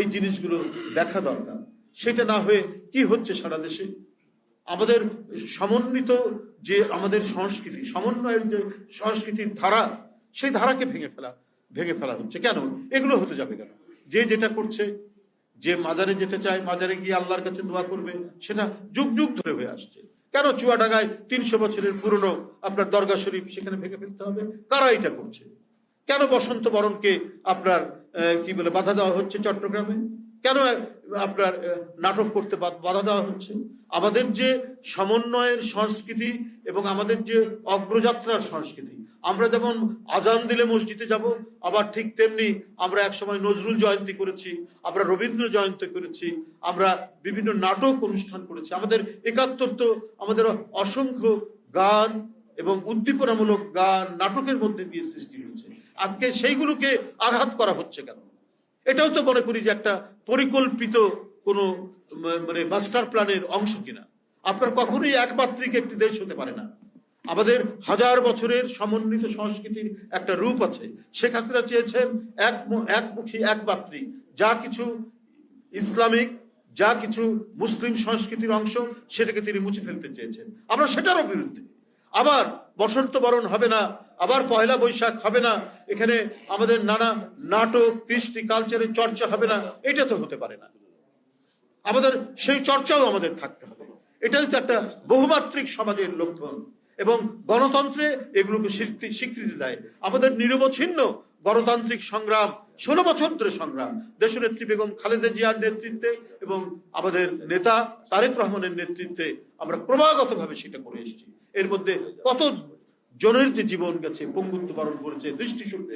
এই জিনিসগুলো দেখা দরকার। সেটা না হয়ে কি হচ্ছে সারা দেশে? আমাদের সমন্বিত যে আমাদের সংস্কৃতি, সমন্বয়ের যে সংস্কৃতির ধারা, সেই ধারাকে ভেঙে ফেলা ভেঙে ফেলা হচ্ছে। কেন? এগুলো হতে যাবে কেন? যে যেটা করছে, যে মাজারে যেতে চায়, মাজারে গিয়ে আল্লাহর কাছে দোয়া করবে, সেটা যুগ যুগ ধরে হয়ে আসছে। কেন চুয়াডাঙ্গায় তিনশো বছরের পুরনো আপনার দরগা শরীফ সেখানে ভেঙে ফেলতে হবে? কারা এটা করছে? কেন বসন্ত বরণকে আপনার কি বলে, বাধা দেওয়া হচ্ছে চট্টগ্রামে? কেন আপনার নাটক করতে বাধা দেওয়া হচ্ছে? আমাদের যে সমন্বয়ের সংস্কৃতি এবং আমাদের যে অগ্রযাত্রার সংস্কৃতি, আমরা যেমন আজান দিলে মসজিদে যাব, আবার ঠিক তেমনি আমরা একসময় নজরুল জয়ন্তী করেছি, আমরা রবীন্দ্র জয়ন্তী করেছি, আমরা বিভিন্ন নাটক অনুষ্ঠান করেছি। আমাদের একাত্তর তো আমাদের অসংখ্য গান এবং উদ্দীপনামূলক গান, নাটকের মধ্যে দিয়ে সৃষ্টি হয়েছে। আজকে সেইগুলোকে আঘাত করা হচ্ছে কেন? এটাও তো মনে করি যে একটা পরিকল্পিত কোনো মানে মাস্টার প্ল্যানের অংশ কিনা। আপনার কখনোই একমাত্রিক একটি দেশ হতে পারে না। আমাদের হাজার বছরের সমন্বিত সংস্কৃতির একটা রূপ আছে। শেখ হাসিনা চেয়েছেন এক, একমুখী একমাত্রিক যা কিছু ইসলামিক, যা কিছু মুসলিম সংস্কৃতির অংশ, সেটাকে তিনি মুছে ফেলতে চেয়েছেন। আমরা সেটারও বিরুদ্ধে। আবার বসন্ত বরণ হবে না, আবার পয়লা বৈশাখ হবে না, এখানে আমাদের নানা নাটক, কৃষ্টি কালচারের চর্চা হবে না, এটা তো হতে পারে না। আমাদের সেই চর্চাও আমাদের থাকতে হবে। এটাই তো একটা বহুমাত্রিক সমাজের লক্ষণ। এবং গণতন্ত্রে এগুলোকে স্বীকৃতি দেয়। আমাদের নিরবচ্ছিন্ন গণতান্ত্রিক সংগ্রাম, ষোলো বছর ধরে সংগ্রাম। দেশনেত্রী বেগম খালেদা জিয়ার নেতৃত্বে এবং আমাদের নেতা তারেক রহমানের নেতৃত্বে আমরা ক্রমাগতভাবে সেটা করে এসেছি। এর মধ্যে কত জনের যে জীবন গেছে, পঙ্গুত্ব বরণ করেছে, দৃষ্টিশক্তি